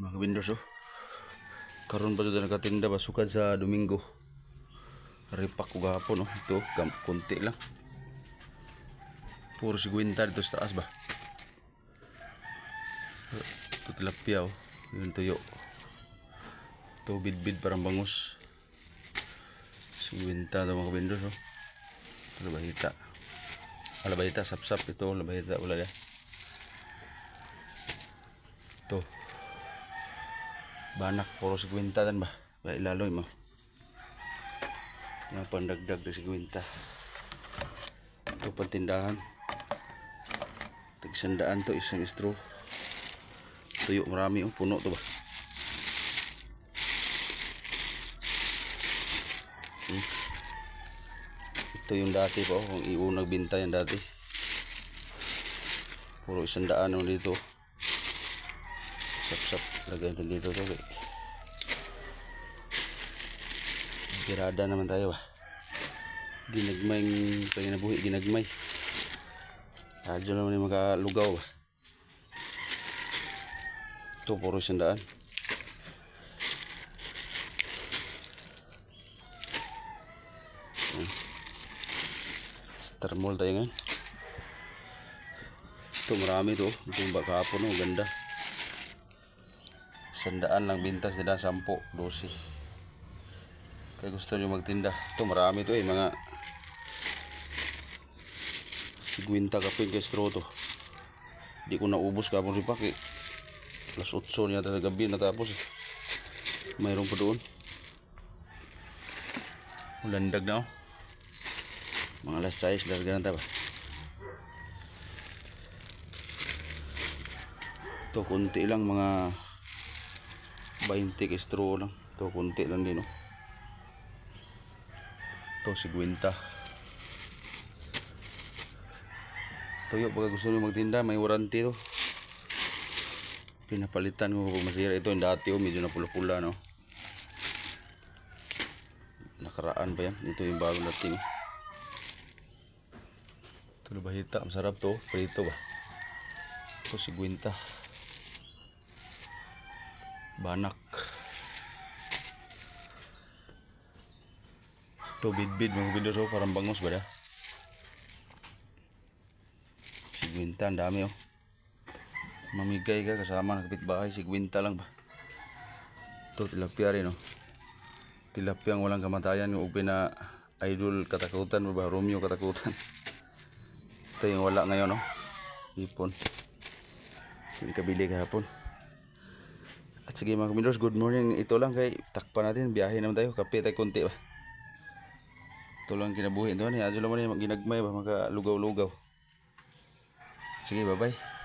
Mga kabindors oh. Karon pa dito nakatinda ba sukad sa Domingo. Ripak ko gahapon oh. Ito, kam konti lang. Puro si Gwinta dito sa taas ba. Ito tilapia oh. Yun tuyo. Ito bidbid parang bangus. Si Gwinta daw mga kabindors oh. Labahita. Ah, labahita, sap-sap ito. Labahita, wala yan. Banak, puro si Gwinta dan ba? Ba ilaloy mo. Yung pandagdag si Gwinta. Ito pantindahan. Tagsandaan to isang straw. Tuyo marami oh, puno to ba? Hmm. Ito yung dati po, yung iunang binta yan dati. Puro isang daan naman dito. Sap-sap, lagay natin dito to. eh. Birada naman tayo ba? Ginagmay, pag nabuhi, ginagmay. Radyo naman yung makalugaw ba? Ito, puro daan. Star Mall tayo ngayon. Ito marami to. Ito yung baka hapon oh, ganda. Sandaan lang bintas nila, sampo, dosi. Kaya gusto nyo magtinda. Ito marami to eh, mga sigwinta kapin kay straw to. Di ko naubos kapon si Paki. Alas 8 niya sa gabi natapos eh. Mayroon pa doon. Ulandag na oh. Mga alas 6, larga na ba? Ito, kunti lang mga 20 kistro lang. Ito, kunti lang din, oh. Ito, si Gwinta. Tuyo, pagka gusto nyo magtinda, may warranty to. Pinapalitan ko kung masira. Ito, yung dati, oh, medyo napula-pula, no? Nakaraan pa yan. Ito yung bagong dating. Ito na bahita. Masarap to. Prito ba? Ito si Gwinta. Banak. Ito bidbid mga bidor so parang bangus ba da? Si Gwinta ang dami oh. Mamigay ka kasama ng kapitbahay si Gwinta lang ba? Ito tilapia rin oh. Tilapia ang walang kamatayan yung upi na idol katakutan ba? Romeo katakutan. Ito yung wala ngayon oh. Ipon. Hindi kabili kahapon. At sige mga kamindors, good morning. Ito lang kay takpan natin. Biyahe naman tayo. Kape tayo konti ba. Ito lang kinabuhi doon. Adyo lang mo na yung ginagmay ba. Makalugaw-lugaw. Sige, bye-bye.